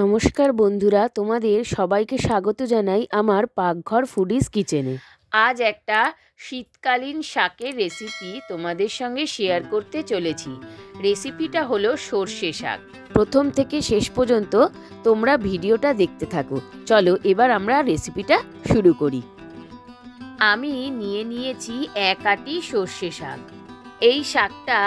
নমস্কার বন্ধুরা, তোমাদের সবাইকে স্বাগত জানাই আমার পাকঘর ফুডিজ কিচেনে আজ একটা শীতকালীন শাকের রেসিপি তোমাদের সঙ্গে শেয়ার করতে চলেছি। রেসিপিটা হলো সর্ষে শাক। প্রথম থেকে শেষ পর্যন্ত তোমরা ভিডিওটা দেখতে থাকো। চলো এবার আমরা রেসিপিটা শুরু করি। আমি নিয়ে নিয়েছি এক আটি সর্ষে শাক। এই শাকটা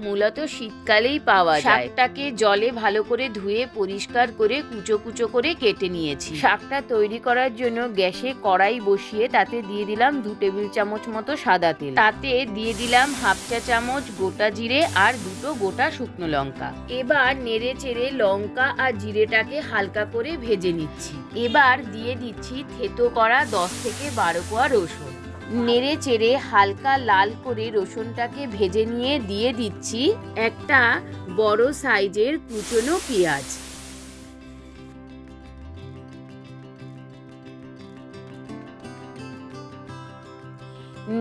মূলত শীতকালেই পাওয়া যায়। শাকটাকে জলে ভালো করে ধুয়ে পরিষ্কার করে কুচো কুচো করে কেটে নিয়েছি। শাকটা তৈরি করার জন্য গ্যাসে কড়াই বসিয়ে তাতে দিয়ে দিলাম দু টেবিল চামচ মতো সাদা তেল। তাতে দিয়ে দিলাম হাফ চা চামচ গোটা জিরে আর দুটো গোটা শুকনো লঙ্কা। এবার নেড়ে চেড়ে লঙ্কা আর জিরেটাকে হালকা করে ভেজে নিচ্ছি। এবার দিয়ে দিচ্ছি থেতো করা দশ থেকে বারো কোয়া রসুন। নেড়ে চেড়ে হালকা লাল করে রসুনটাকে ভেজে নিয়ে দিয়ে দিচ্ছি একটা বড় সাইজের কুচনো পেঁয়াজ।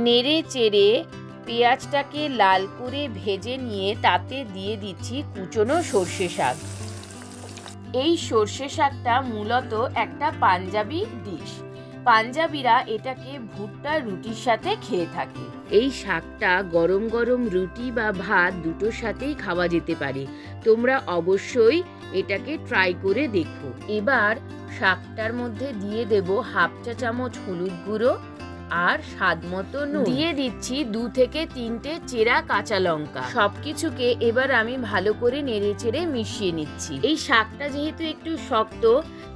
নেড়ে চেড়ে পেঁয়াজটাকে লাল করে ভেজে নিয়ে তাতে দিয়ে দিচ্ছি কুচনো সর্ষে শাক। এই সর্ষে শাকটা মূলত একটা পাঞ্জাবি ডিশ। পাঞ্জাবিরা এটাকে ভুট্টা রুটির সাথে খেয়ে থাকে। এই শাকটা গরম গরম রুটি বা ভাত দুটোর সাথেই খাওয়া যেতে পারে। তোমরা অবশ্যই এটাকে ট্রাই করে দেখো। এবার শাকটার মধ্যে দিয়ে দেব হাফ চা চামচ হলুদ গুঁড়ো আর স্বাদ মতো নুন। দিয়ে দিচ্ছি দু থেকে তিনটে চেরা কাঁচা লঙ্কা। সবকিছুকে এবার আমি ভালো করে নেড়ে চেড়ে মিশিয়ে নিচ্ছি। এই শাকটা যেহেতু একটু শক্ত,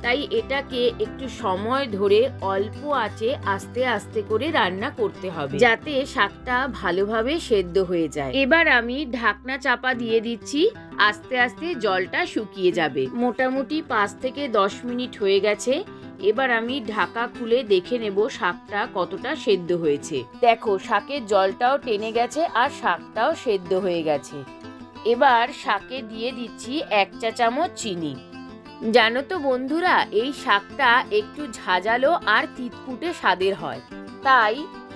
তাই এটাকে একটু সময় ধরে অল্প আঁচে আস্তে আস্তে করে রান্না করতে হবে। যাতে শাকটা ভালোভাবে সেদ্ধ হয়ে যায়। এবার আমি ঢাকনা চাপা দিয়ে দিচ্ছি, আস্তে আস্তে জলটা শুকিয়ে যাবে। মোটামুটি পাঁচ থেকে দশ মিনিট হয়ে গেছে। এবার আমি ঢাকা খুলে দেখে নেব শাকটা কতটা সেদ্ধ হয়েছে। দেখো, শাকের জলটাও টেনে গেছে আর শাকটাও সেদ্ধ হয়ে গেছে। এবার শাকে দিয়ে দিচ্ছি এক চা চামচ চিনি। জানো তো বন্ধুরা, এই শাকটা একটু ঝাঁঝালো আর তিতকুটে স্বাদের হয়। তাই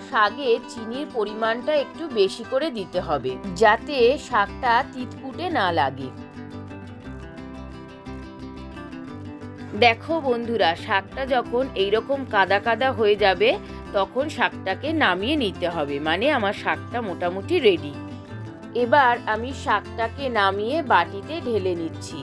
শাকে চিনির পরিমাণটা একটু বেশি করে দিতে হবে, যাতে শাকটা তিতকুটে না লাগে। দেখো বন্ধুরা, শাকটা যখন এইরকম কাদা কাদা হয়ে যাবে, তখন শাকটাকে নামিয়ে নিতে হবে। মানে আমার শাকটা মোটামুটি রেডি এবার আমি শাকটাকে নামিয়ে বাটিতে ঢেলে নিচ্ছি।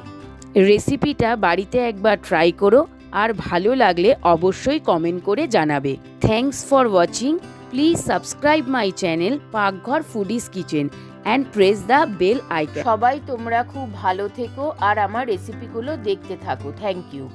রেসিপিটা বাড়িতে একবার ট্রাই করো, আর ভালো লাগলে অবশ্যই কমেন্ট করে জানাবে। Thanks for watching please subscribe my channel Pakghar foodies kitchen and press the bell icon সবাই তোমরা খুব ভালো থেকো, আর আমার রেসিপিগুলো দেখতে থাকো। Thank you